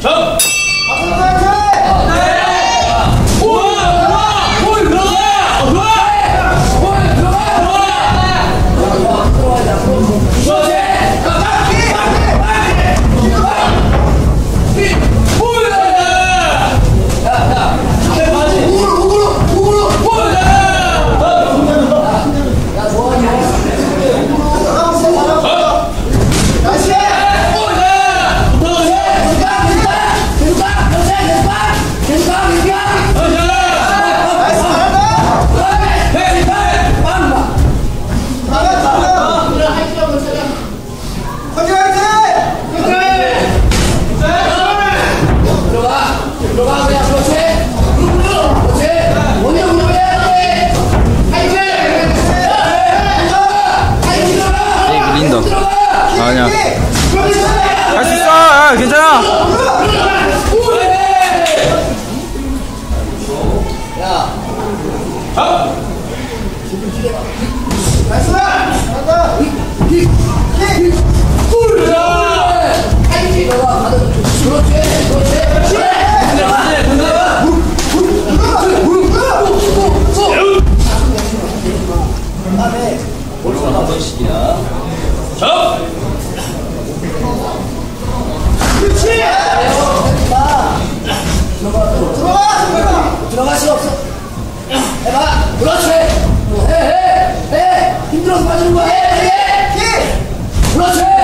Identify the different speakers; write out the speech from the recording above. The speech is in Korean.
Speaker 1: 들어
Speaker 2: 아니야. 할 수 있어. 아, 괜찮아.
Speaker 1: 파이팅 들어갈 수 없어. 해봐. 그렇지. 해, 해, 해. 힘들어서 빠지는 거야. 해, 해, 해. 그렇지.